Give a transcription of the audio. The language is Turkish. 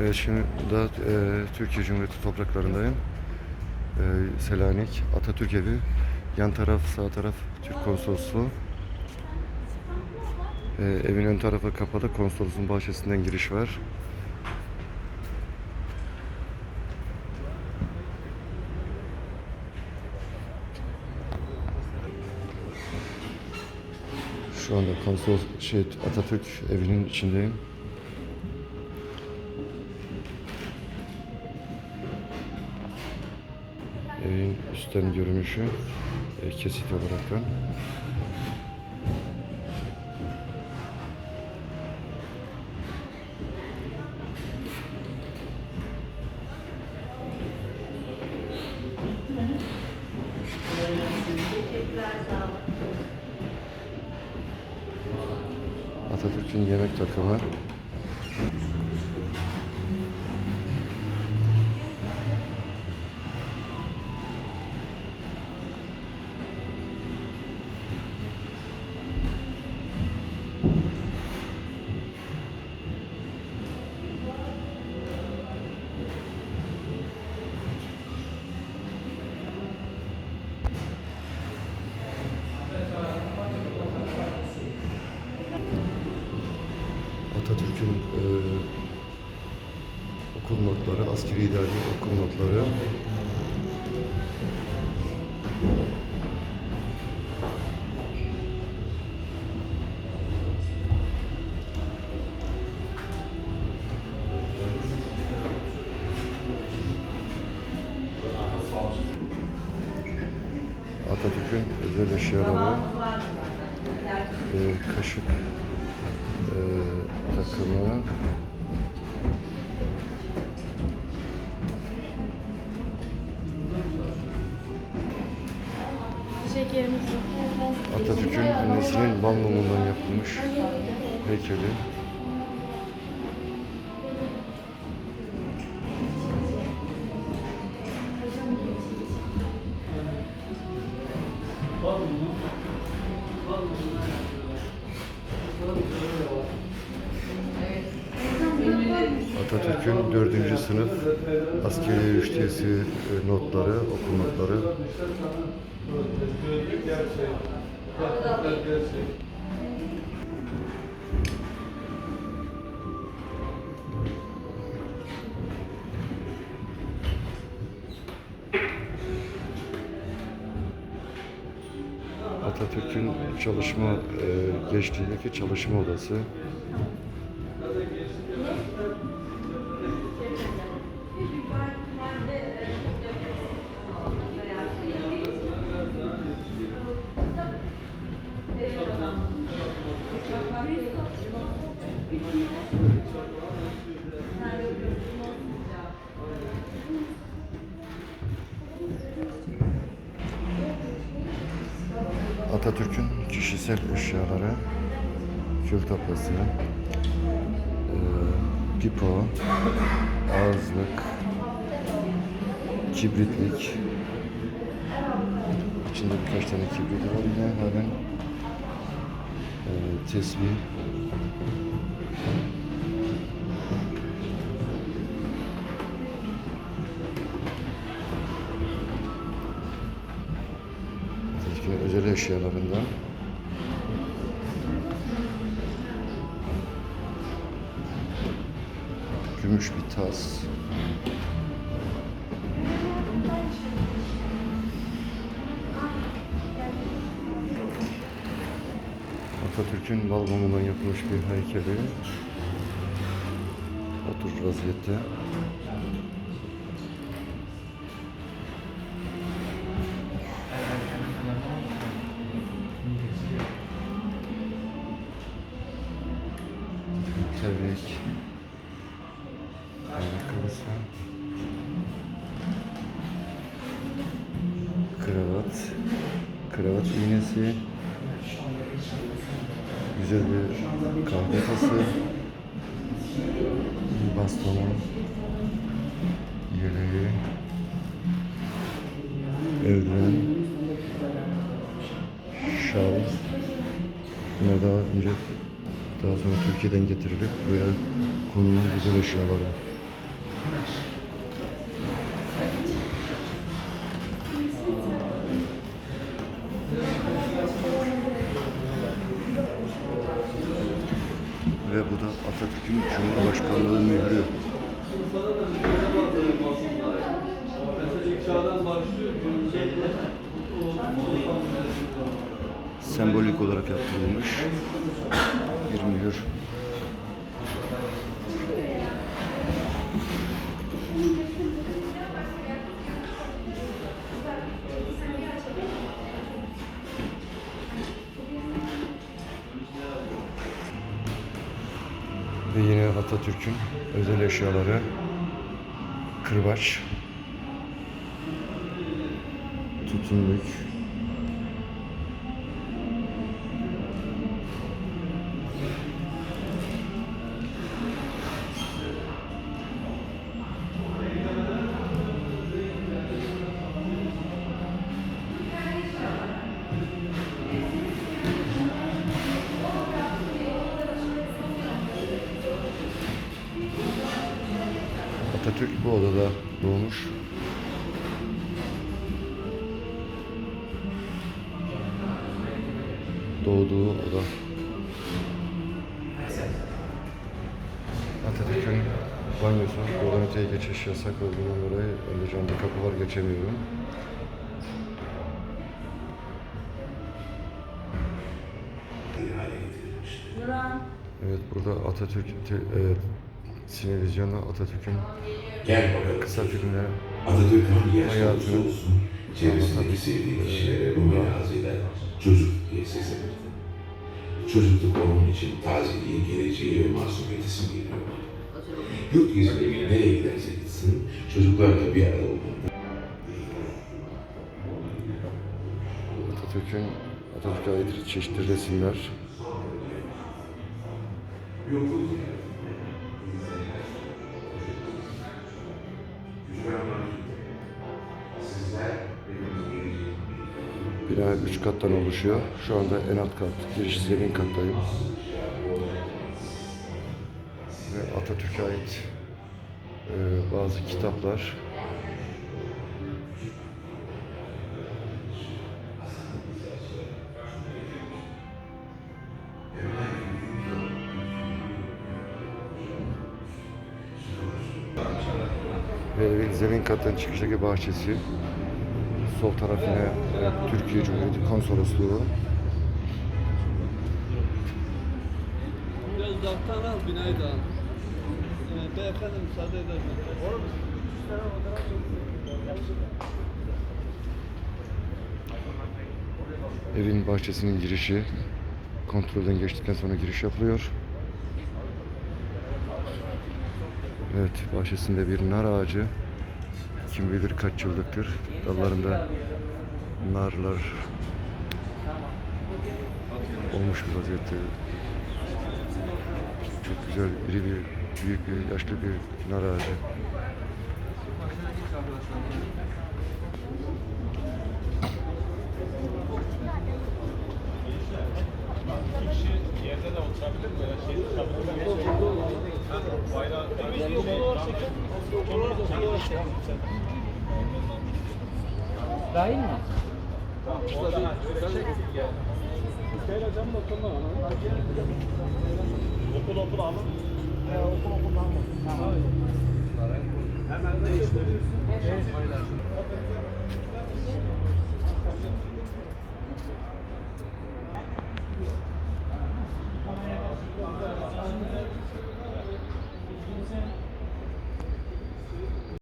Evet, şimdi da e, Türkiye Cumhuriyeti topraklarındayım. E, Selanik, Atatürk Evi. Yan taraf, sağ taraf Türk Konsolosluğu. E, evin ön tarafı kapalı. Konsolosluğun bahçesinden giriş var. Şu anda konsol şey Atatürk evinin içindeyim. Evin üstten görünüşü e, kesit olaraktan. Atatürk'ün yemek takımı. Atatürk'ün e, okul notları, askeri idari okul notları. Atatürk'ün özel eşyaları, e, kaşık, takımı. Atatürk'ün annesinin bal mumundan yapılmış heykeli. Atatürk'ün dördüncü sınıf askeri rüştiyesi e, notları, okul. Atatürk'ün çalışma, e, gençliğindeki çalışma odası. Atatürk'ün kişisel eşyaları, kül tablası, e, pipo, ağızlık, kibritlik. İçinde birkaç tane kibrit var yine halen. E, tesbih. Atatürk'ün özel eşyalarından. Gümüş bir tas. Atatürk'ün bal mumundan yapılmış bir heykeli. Otur vaziyette. Tebrik. Ayakkabısı. Kravat. Kravat iğnesi. Güzel bir kahve tası. Bastonu. Yeleği. Eldiven. Şal. Bunlar daha önce daha sonra Türkiye'den getirilip buraya konulan güzel eşyaları. Cumhurbaşkanlığı mührü. Sembolik olarak yaptırılmış bir mühür. Atatürk'ün özel eşyaları kırbaç, tütünlük, Atatürk bu odada doğmuş. Doğduğu oda. Atatürk'ün banyosu. Buradan öteye geçiş yasak olduğundan dolayı önde camda kapı var geçemiyorum. Evet burada Atatürk te, e, sinevizyonda Atatürk'ün kısa filmleri Atatürk hangi yaşta Hayatını çevresindeki sevdiği kişilere bu mirasıyla çocuk diye seslenirdi. Çocukluk onun için tazeliği, geleceği ve masumiyeti simgeliyordu. Yurt gezileri nereye giderse gitsin, çocuklarla bir arada olmalı. Atatürk'ün Atatürk'e ait çeşitli resimler. Bina üç kattan oluşuyor. Şu anda en alt kat, giriş zemin kattayım. Ve Atatürk'e ait e, bazı kitaplar. Ve evin zemin kattan çıkıştaki bahçesi. Sol taraf yine e, Türkiye Cumhuriyeti Konsolosluğu. Biraz uzaktan al binayı da al. Ee, beyefendi müsaade eder? Olur mu? Evin bahçesinin girişi kontrolden geçtikten sonra giriş yapılıyor. Evet, bahçesinde bir nar ağacı. Kim bilir kaç yıllıktır. Dallarında narlar olmuş bir vaziyette. Çok güzel, iri bir, büyük bir, yaşlı bir nar ağacı. Dahil mi? Okul okul alın. Okul mı? Tamam. Hemen değiştirin.